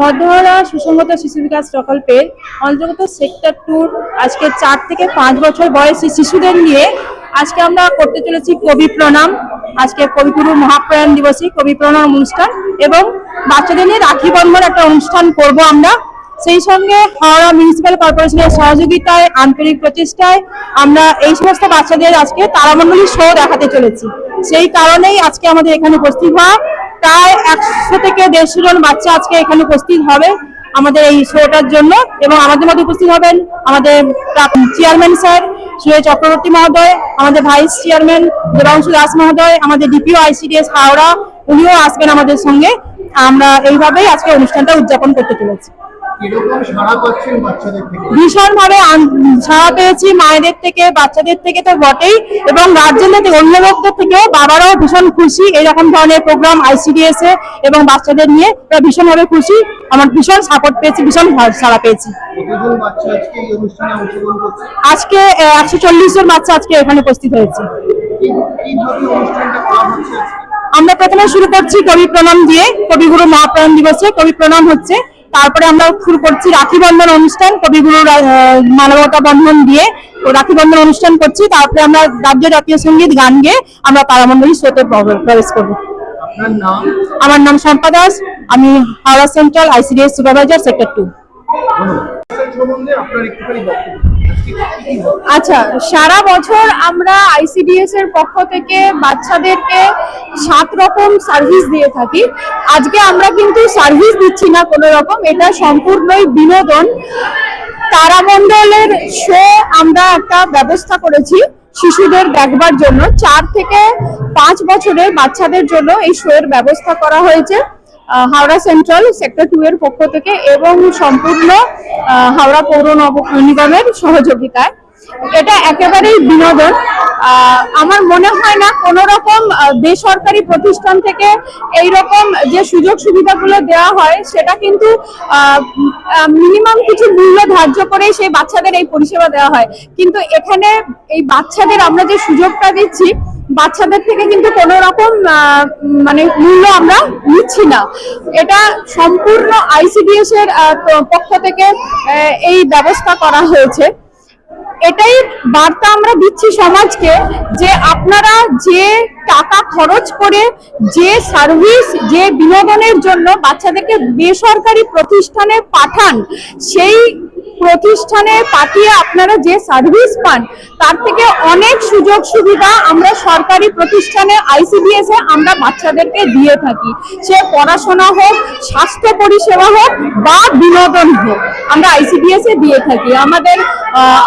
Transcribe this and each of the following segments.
মধ্যহরা সুসংগত শিশু বিকাশ প্রকল্পের অন্তর্গত সেক্টর টুর আজকে চার থেকে পাঁচ বছর বয়সী শিশুদের নিয়ে আজকে আমরা করতে চলেছি কবি প্রণাম। আজকে কবিগুরু মহাপ্রয়াণ দিবসে কবি প্রণাম অনুষ্ঠান এবং বাচ্চাদের নিয়ে রাখি বন্ধন একটা অনুষ্ঠান করব আমরা। সেই সঙ্গে হাওড়া মিউনিসিপ্যাল কর্পোরেশনের সহযোগিতায়, আন্তরিক প্রচেষ্টায় আমরা এই সমস্ত বাচ্চাদের আজকে তারামণ্ডলী শো দেখাতে চলেছি। সেই কারণেই আজকে আমাদের এখানে উপস্থিত হওয়া প্রায় একশো থেকে দেড়শো জন বাচ্চা আজকে এখানে উপস্থিত হবে আমাদের এই শোটার জন্য এবং আমাদের মধ্যে উপস্থিত হবেন আমাদের চেয়ারম্যান স্যার সুরেশ চক্রবর্তী মহোদয়, আমাদের ভাইস চেয়ারম্যান দেবাংশু দাস মহোদয়, আমাদের ডিপিও আইসিডিএস হাওড়া, উনিও আসবেন আমাদের সঙ্গে। আমরা এইভাবেই আজকে অনুষ্ঠানটা উদযাপন করতে চলেছি। থেকে? ভীষণ ভাবে সাড়া পেয়েছি মায়েদের থেকে বাচ্চাদের থেকে তো বটেই এবং গার্জেনদের থেকে অভিভাবকদের থেকেও বাবারাও ভীষণ খুশি। এরকম ধরনের প্রোগ্রাম আইসিডিএস এ এবং বাচ্চাদের নিয়ে ওরা ভীষণ ভাবে খুশি। আমার ভীষণ সাপোর্ট পেয়েছি ভীষণ সাড়া পেয়েছি। আজকে একশো চল্লিশ জন বাচ্চা আজকে এখানে উপস্থিত হয়েছে। আমরা প্রথমে শুরু করছি কবি প্রণাম দিয়ে কবিগুরু মহাপ্রাণ দিবসে। কবি প্রণাম হচ্ছে তারপরে আমরা শুরু করছি রাখি বন্ধন অনুষ্ঠান কবিগুরু মানবতা বন্ধন দিয়ে রাখি বন্ধন অনুষ্ঠান করছি। তারপরে আমরা রাজ্য জাতীয় সংগীত গান গেয়ে আমরা তারামণ্ডলী স্রোতে প্রবেশ করব। আমার নাম শম্পা দাস আমি Howrah central ICDS supervisor sector two. আচ্ছা সারা বছর আমরা আইসিডিএস এর পক্ষ থেকে বাচ্চাদেরকে সাত রকম সার্ভিস দিয়ে থাকি। আজকে আমরা কিন্তু সার্ভিস দিচ্ছি না কোনো রকম, এটা সম্পূর্ণই বিনোদন। তারামণ্ডলের শো আমরা একটা ব্যবস্থা করেছি শিশুদের দেখবার জন্য। চার থেকে পাঁচ বছরের বাচ্চাদের জন্য এই শো এর ব্যবস্থা করা হয়েছে। হাওড়া সেন্ট্রাল সেক্টর টু এর পক্ষ থেকে এবং সম্পূর্ণ হাওড়া পৌর নিগমের সহযোগিতায়। এটা একেবারেই বিনোদন। আমার মনে হয় না কোন রকম বেসরকারি প্রতিষ্ঠান থেকে এই রকম যে সুযোগ সুবিধাগুলো দেওয়া হয়, সেটা কিন্তু মিনিমাম কিছু মূল্য ধার্য করে সেই বাচ্চাদের এই পরিষেবা দেওয়া হয়। কিন্তু এখানে এই বাচ্চাদের আমরা যে সুযোগটা দিচ্ছি বাচ্চাদের থেকে কিন্তু কোনো রকম মানে মূল্য আমরা নিচ্ছি না। এটা সম্পূর্ণ আইসিডিএস এর পক্ষ থেকে এই ব্যবস্থা করা হয়েছে। এটাই বার্তা আমরা দিচ্ছি সমাজকে যে আপনারা যে টাকা খরচ করে যে সার্ভিস, যে বিনোদনের জন্য বাচ্চাদেরকে বেসরকারি প্রতিষ্ঠানে পাঠান, সেই প্রতিষ্ঠানে পাঠিয়ে আপনারা যে সার্ভিস পান তার থেকে অনেক সুযোগ সুবিধা আমরা সরকারি প্রতিষ্ঠানে আইসিডিএস আমরা বাচ্চাদেরকে দিয়ে থাকি। সে পড়াশোনা হোক স্বাস্থ্য পরিষেবা হোক বা বিনোদন হোক আমরা আইসিডিএস এ দিয়ে থাকি। আমাদের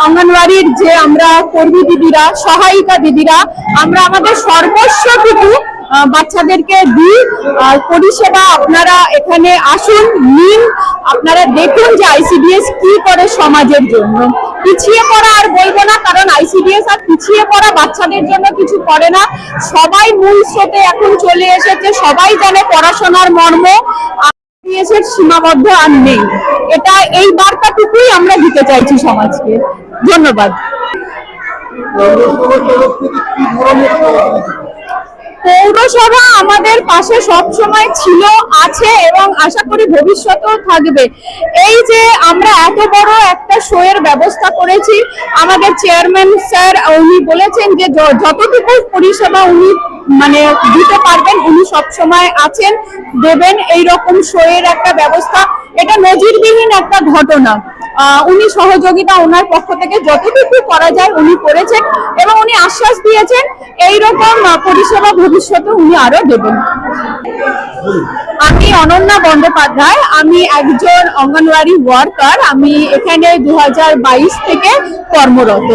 অঙ্গনওয়াড়ির যে আমরা কর্মী দিদিরা সহায়িকা দিদিরা আমরা আমাদের সর্বস্বটুকু আহ, বাচ্চাদেরকে দিই আর পরিষেবা আপনারা এখানে আসুন, নিন। আপনারা দেখুন যে আইসিডিএস কি করে সমাজের জন্য। পিছিয়ে পড়া আর বলব না, কারণ আইসিডিএস আর পিছিয়ে পড়া বাচ্চাদের জন্য কিছু করে না। সবাই মূল স্রোতে এখন চলে এসেছে, সবাই জানে পড়াশোনার মর্ম। এর সীমাবদ্ধ আর নেই। এটা এই বার্তাটুকুই আমরা দিতে চাইছি সমাজকে। ধন্যবাদ। পৌরসভা আমাদের পাশে সব সময় ছিল, আছে এবং আশা করি ভবিষ্যতেও থাকবে। এই যে আমরা এত বড় একটা শো এর ব্যবস্থা করেছি, আমাদের চেয়ারম্যান স্যার উনি বলেছেন যে যতটুকু পরিষেবা উনি মানে দিতে পারবেন, উনি সব সময় আছেন, দেবেন এই রকম শো এর একটা ব্যবস্থা। এটা নজিরবিহীন একটা ঘটনা। উনি সহযোগিতা ওনার পক্ষ থেকে যতটুকু করা যায় উনি করেছেন এবং উনি আশ্বাস দিয়েছেন, এইরকম পরিষেবা ভবিষ্যতে উনি আরও দেবেন। আমি অনন্যা বন্দ্যোপাধ্যায়, আমি একজন অঙ্গনওয়াড়ি ওয়ার্কার, আমি এখানে দু হাজার বাইশ থেকে কর্মরত।